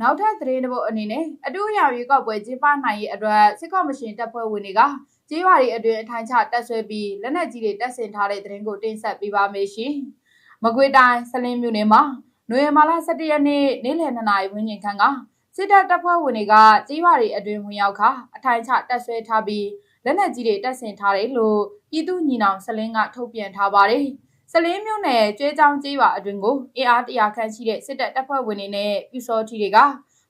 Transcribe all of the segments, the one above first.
နောက်ထပ်သတင်းတစ်ပုဒ်အနေနဲ့အတူရောင်ရွေးကောက်ပွဲကျင်းပနိုင်ရေးအတွက်စစ်ကော်မရှင်တပ်ဖွဲ့ဝင်တွေကကြေးရွာတွေအတွင်းအထိုင်ချတက်ဆွဲပြီးလက်နက်ကြီးတွေတပ်ဆင်ထားတဲ့သတင်းကိုတင်ဆက်ပေးပါမယ်ရှင်။မကွေးတိုင်းစလင်းမြို့နယ်မှာနိုဝင်ဘာလ17ရက်နေ့နေ့လယ်2နာရီဝန်းကျင်ခန့်ကစစ်တပ်တပ်ဖွဲ့ဝင်တွေကကြေးရွာတွေအတွင်းဝင်ရောက်ခါအထိုင်ချတက်ဆွဲထားပြီးလက်နက်ကြီးတွေတပ်ဆင်ထားတယ်လို့ပြည်သူညီနောင်စလင်းကထုတ်ပြန်ထားပါတယ်။ စလင်းမြို့နယ်ကျွဲချောင်းကျေးရွာအတွင်းကိုအင်အားတရာခန့်ရှိတဲ့စစ်တပ်တပ်ဖွဲ့ဝင်တွေနဲ့ပြူစောထီတွေက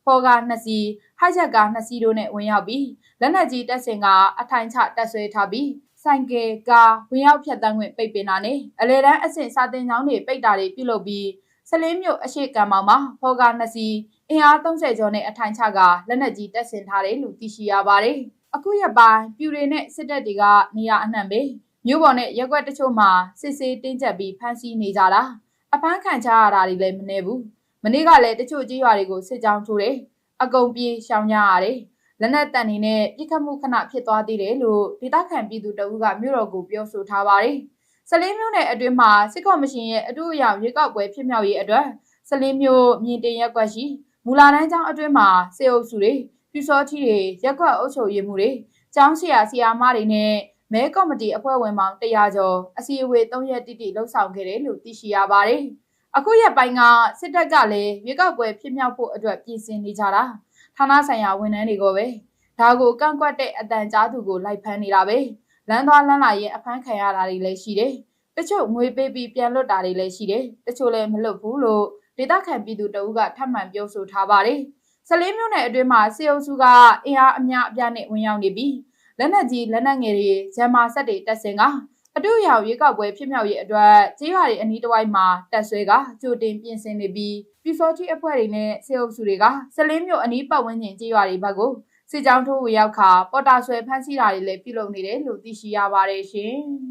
ဖော်ကားနှစ်စီးဟိုက်ချက်ကားနှစ်စီးတို့နဲ့ဝင်ရောက်ပြီးလက်နက်ကြီးတပ်ဆင်ကအထိုင်ချတပ်ဆွဲထားပြီးဆိုင်ကယ်ကားဝင်ရောက်ဖြတ်တန်းခွင့်ပိတ်ပင်တာနဲ့အလဲတန်းအဆင့်စာတင်ကျောင်းတွေပိတ်တာတွေပြုလုပ်ပြီးစလင်းမြို့အရှိကံမောင်မှာဖော်ကားနှစ်စီးအင်အား30ကျော်နဲ့အထိုင်ချကလက်နက်ကြီးတပ်ဆင်ထားတယ်လို့သိရှိရပါတယ်။အခုရက်ပိုင်းပြူတွေနဲ့စစ်တပ်တွေကနေရာအနှံ့ပဲ မြို့ပေါ်နဲ့ရက်ွက်တချို့မှာစစ်ဆေးတင်းကျပ်ပြီးဖမ်းဆီးနေကြတာအဖမ်းခံချရတာတွေလည်းမနေဘူးမနေ့ကလည်းတချို့ကြီးရွာတွေကိုစစ်ကြောင်းထိုးတယ်အကုန်ပြေးရှောင်ကြရတယ်လက်နက်တန်နေနဲ့ပြစ်ခတ်မှုခဏဖြစ်သွားသေးတယ်လို့ဒေသခံပြည်သူတအုပ်ကမြို့တော်ကိုပြောဆိုထားပါတယ်စလင်းမြို့နယ်အတွင်းမှာစစ်ကော်မရှင်ရဲ့အထူးအရာရွေးကောက်ပွဲဖြစ်မြောက်ရေးအတွက်စလင်းမြို့မြင်းတင်ရက်ကွက်ရှိမူလာတန်းကျောင်းအတွင်းမှာစေအုပ်စုတွေပြူစောထီတွေရက်ကွက်အုပ်ချုပ်ရေးမှုတွေကျောင်းဆရာဆရာမတွေနဲ့ မဲကော်မတီအဖွဲ့ဝင်ပေါင်း100ကျော်အစည်းအဝေး3ရက်တိတိလှုပ်ဆောင်ခဲ့တယ်လို့သိရှိရပါတယ်။အခုရက်ပိုင်းကစစ်တပ်ကလည်းရွေးကောက်ပွဲဖြစ်မြောက်ဖို့အတွက်ပြင်ဆင်နေကြတာဌာနဆိုင်ရာဝန်ထမ်းတွေကိုပဲဒါကိုကန့်ကွက်တဲ့အတန်ကြားသူကိုလိုက်ဖမ်းနေတာပဲလမ်းသွားလမ်းလာရင်အဖမ်းခံရတာတွေလည်းရှိတယ်။တချို့ငွေပေးပြီးပြန်လွတ်တာတွေလည်းရှိတယ်။တချို့လည်းမလွတ်ဘူးလို့ဒေသခံပြည်သူတအုပ်ကထပ်မံပြောဆိုထားပါတယ်။ဆလေးမျိုးနယ်အတွင်းမှာစေအုပ်စုကအင်အားအများအပြားနဲ့ဝင်ရောက်နေပြီး လက်နက်ကြီးလက်နက်ငယ်တွေဂျမ်မာဆက်တွေတက်ဆင်ကအတူရောင်ရွေးကောက်ပွဲဖြစ်မြောက်ရေးအတွက်ကြေးရွာတွေအနီးတစ်ဝိုက်မှာတက်ဆွဲကကြိုတင်ပြင်ဆင်နေပြီးပြူစောတိအဖွဲ့တွေနဲ့စေအုပ်စုတွေကစလင်းမြို့အနီးပတ်ဝန်းကျင်ကြေးရွာတွေဘက်ကိုစစ်ကြောင်းထိုးဝေရောက်ခါပေါ်တာဆွဲဖမ်းဆီးတာတွေလည်းပြုလုပ်နေတယ်လို့သိရှိရပါတယ်ရှင်။